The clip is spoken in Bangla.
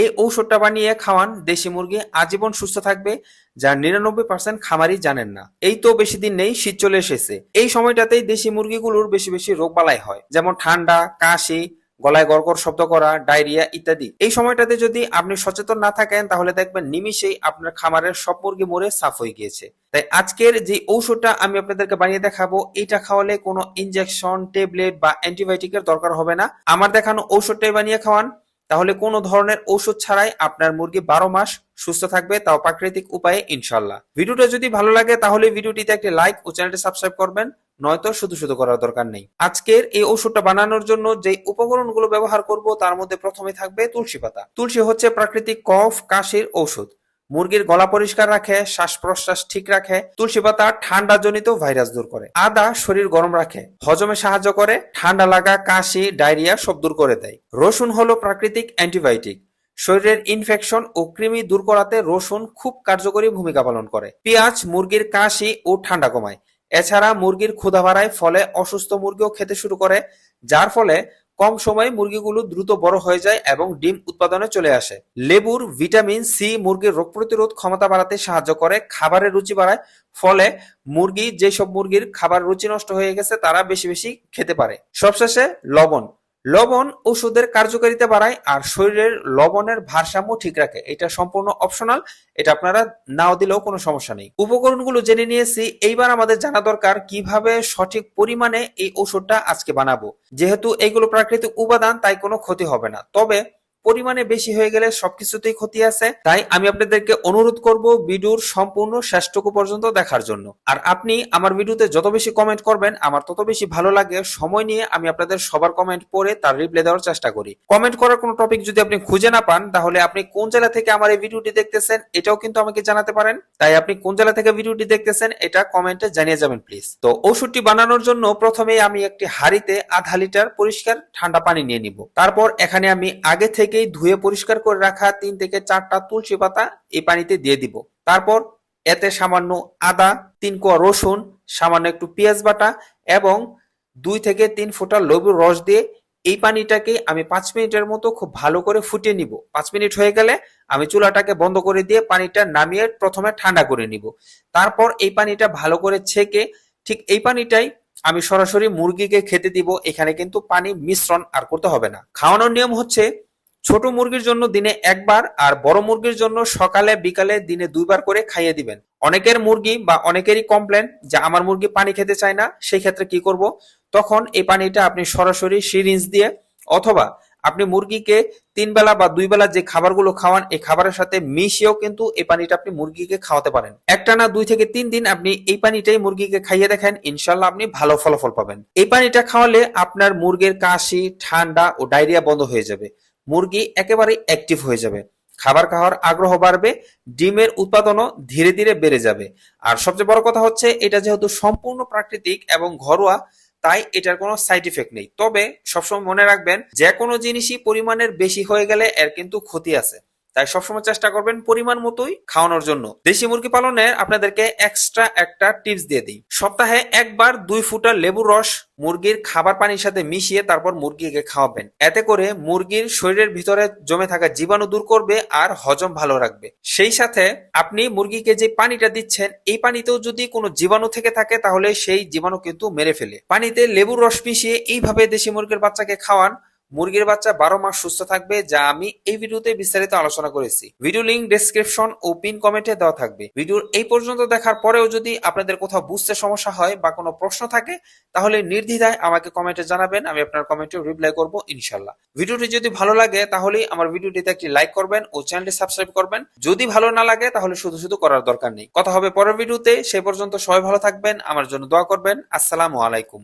এই ঔষধটা বানিয়ে খাওয়ান দেশি মুরগি আজীবন সুস্থ থাকবে, যা নিরানব্বই পার্সেন্ট খামারই জানেন না। এই তো বেশি দিন নেই, শীত চলে এসেছে। এই সময়টাতেই দেশি মুরগিগুলোর বেশি বেশি রোগ বালাই হয়, যেমন ঠান্ডা, কাশি, গলায় গড়গড় শব্দ করা, ডায়রিয়া ইত্যাদি। এই সময়টাতে যদি আপনি সচেতন না থাকেন, তাহলে দেখবেন নিমিষেই আপনার খামারের সব মুরগি মরে সাফ হয়ে গিয়েছে। তাই আজকের যে ঔষধটা আমি আপনাদেরকে বানিয়ে দেখাবো, এটা খাওয়ালে কোনো ইনজেকশন ট্যাবলেট বা অ্যান্টিবায়োটিকের দরকার হবে না। আমার দেখানো ঔষধটাই বানিয়ে খাওয়ান। তাহলে কোন ধরনের ঔষধ ছাড়াই আপনার মুরগি বারো মাস সুস্থ থাকবে, তাও প্রাকৃতিক উপায়ে ইনশাল্লাহ ভিডিওটা যদি ভালো লাগে, তাহলে ভিডিওটিতে একটি লাইক ও চ্যানেলটি সাবস্ক্রাইব করবেন, নয়তো শুধু শুধু করার দরকার নেই। আজকের এই ওষুধটা বানানোর জন্য যে উপকরণগুলো ব্যবহার করব, তার মধ্যে প্রথমে থাকবে তুলসী পাতা। তুলসী হচ্ছে প্রাকৃতিক কফ, কাশির ঔষধ। মুরগির গলা পরিষ্কার রাখে শ্বাস প্রশ্বাস ঠিক রাখে, তুলসী পাতা ঠান্ডা জনিত ভাইরাস দূর করে। আদা শরীর গরম রাখে, হজমে সাহায্য করে, ঠান্ডা লাগা, কাশি, ডায়রিয়া সব দূর করে দেয়। রসুন হলো প্রাকৃতিক অ্যান্টিবায়োটিক। শরীরের ইনফেকশন ও কৃমি দূর করাতে রসুন খুব কার্যকরী ভূমিকা পালন করে। পেঁয়াজ, মুরগির কাশি ও ঠান্ডা কমায়। এছাড়া মুরগির ক্ষুধা বাড়ায়, ফলে অসুস্থ মুরগিও খেতে শুরু করে, যার ফলে কম সময়ে মুরগিগুলো দ্রুত বড় হয়ে যায় এবং ডিম উৎপাদনে চলে আসে। লেবুর ভিটামিন সি মুরগির রোগ প্রতিরোধ ক্ষমতা বাড়াতে সাহায্য করে। খাবারের রুচি বাড়ায়, ফলে মুরগি, যেসব মুরগির খাবার রুচি নষ্ট হয়ে গেছে, তারা বেশি বেশি খেতে পারে। সবশেষে লবণ। লবণ ওষুধের কার্যকারিতা বাড়ায় আর শরীরের লবণের ভারসাম্য ঠিক রাখে। এটা সম্পূর্ণ অপশনাল এটা আপনারা নাও দিলেও কোনো সমস্যা নেই। উপকরণগুলো জেনে নিয়েছি, এইবার আমাদের জানা দরকার কীভাবে সঠিক পরিমাণে এই ওষুধটা আজকে বানাবো। যেহেতু এগুলো প্রাকৃতিক উপাদান, তাই কোনো ক্ষতি হবে না। তবে পরিমাণে বেশি হয়ে গেলে সবকিছুতেই ক্ষতি আছে। তাই আমি আপনাদেরকে অনুরোধ করব ভিডিওর সম্পূর্ণ শেষটুকু পর্যন্ত দেখার জন্য। আর আপনি আমার ভিডিওতে যত বেশি কমেন্ট করবেন, আমার তত বেশি ভালো লাগে। সময় নিয়ে আমি আপনাদের সবার কমেন্ট পড়ে তার রিপ্লাই দেওয়ার চেষ্টা করি। কমেন্ট করার কোনো টপিক যদি আপনি খুঁজে না পান, তাহলে আপনি কোন জেলা থেকে আমার এই ভিডিওটি দেখতেছেন, এটাও কিন্তু আমাকে জানাতে পারেন। তাই আপনি কোন জেলা থেকে ভিডিওটি দেখতেছেন, এটা কমেন্টে জানিয়ে যাবেন প্লিজ তো ওষুধটি বানানোর জন্য প্রথমে আমি একটি হাঁড়িতে আধা লিটার পরিষ্কার ঠান্ডা পানি নিয়ে নিব। তারপর এখানে আমি আগে থেকেই ধুয়ে পরিষ্কার করে রাখা তিন থেকে চারটা তুলসী পাতা এই পানিতে দিয়ে দিব। তারপর এতে সামান্য আদা, তিন কোয়া রসুন, সামান্য একটু পেঁয়াজ বাটা এবং দুই থেকে তিন ফোঁটা লেবুর রস দিয়ে এই পানিটাকে আমি পাঁচ মিনিটের মতো খুব ভালো করে ফুটিয়ে নিব। পাঁচ মিনিট হয়ে গেলে আমি চুলাটাকে বন্ধ করে দিয়ে পানিটা নামিয়ে প্রথমে ঠান্ডা করে নিব। তারপর এই পানিটা ভালো করে ছেঁকে ঠিক এই পানিটাই আমি সরাসরি মুরগিকে খেতে দিব। এখানে কিন্তু পানি মিশ্রণ আর করতে হবে না। খাওয়ানোর নিয়ম হচ্ছে ছোট মুরগির জন্য দিনে একবার আর বড় মুরগির জন্য সকালে, বিকালে দিনে দুইবার করে খাইয়ে দিবেন। অনেকের মুরগি বা অনেকেরই কমপ্লেন যে আমার মুরগি পানি খেতে চায় না, সেই ক্ষেত্রে কি করব? তখন এই পানিটা আপনি সরাসরি সিরিঞ্জ দিয়ে অথবা আপনি মুরগিকে তিন বেলা বা দুই বেলা যে খাবারগুলো খাওয়ান, এই খাবারের সাথে মিশিয়েও কিন্তু এই পানিটা আপনি মুরগিকে খাওয়াতে পারেন। একটানা দুই থেকে তিন দিন আপনি এই পানিটাই মুরগিকে খাইয়ে দেখেন ইনশাল্লাহ আপনি ভালো ফলাফল পাবেন। এই পানিটা খাওয়ালে আপনার মুরগির কাশি, ঠান্ডা ও ডায়রিয়া বন্ধ হয়ে যাবে। মুরগি একেবারে অ্যাক্টিভ হয়ে যাবে। খাবার খাওয়ার আগ্রহ বাড়বে, ডিমের উৎপাদনও ধীরে ধীরে বেড়ে যাবে। আর সবচেয়ে বড় কথা হচ্ছে, এটা যেহেতু সম্পূর্ণ প্রাকৃতিক এবং ঘরোয়া, তাই এটার কোনো সাইড ইফেক্ট নেই। তবে সবসময় মনে রাখবেন যে কোনো জিনিসই পরিমাণের বেশি হয়ে গেলে এর কিন্তু ক্ষতি আছে। তাই সবসময় চেষ্টা করবেন পরিমাণ মতোই খাওয়ানোর জন্য। দেশি মুরগি পালনের আপনাদেরকে এক্সট্রা একটা টিপস দিয়ে দিই। সপ্তাহে একবার দুই ফুটা লেবুর রস মুরগির খাবার পানির সাথে মিশিয়ে তারপর মুরগিকে খাওয়াবেন। এতে করে মুরগির শরীরের ভিতরে জমে থাকা জীবাণু দূর করবে আর হজম ভালো রাখবে। সেই সাথে আপনি মুরগিকে যে পানিটা দিচ্ছেন, এই পানিতেও যদি কোনো জীবাণু থেকে থাকে, তাহলে সেই জীবাণু কিন্তু মেরে ফেলে। পানিতে লেবুর রস মিশিয়ে এইভাবে দেশি মুরগির বাচ্চাকে খাওয়ান মুরগির বাচ্চা বারো মাস সুস্থ থাকবে, যা আমি এই ভিডিওতে বিস্তারিত আলোচনা করেছি। ভিডিও লিঙ্ক ডেসক্রিপশন ও পিন কমেন্টে দেওয়া থাকবে। ভিডিওর এই পর্যন্ত দেখার পরেও যদি আপনাদের কোথাও বুঝতে সমস্যা হয় বা কোনো প্রশ্ন থাকে, তাহলে নির্দ্বিধায় আমাকে কমেন্টে জানাবেন, আমি আপনার কমেন্টে রিপ্লাই করব ইনশাল্লাহ ভিডিওটি যদি ভালো লাগে, তাহলেই আমার ভিডিওটিতে একটি লাইক করবেন ও চ্যানেলটি সাবস্ক্রাইব করবেন। যদি ভালো না লাগে, তাহলে শুধু শুধু করার দরকার নেই। কথা হবে পরের ভিডিওতে, সেই পর্যন্ত সবাই ভালো থাকবেন, আমার জন্য দোয়া করবেন। আসসালামু আলাইকুম।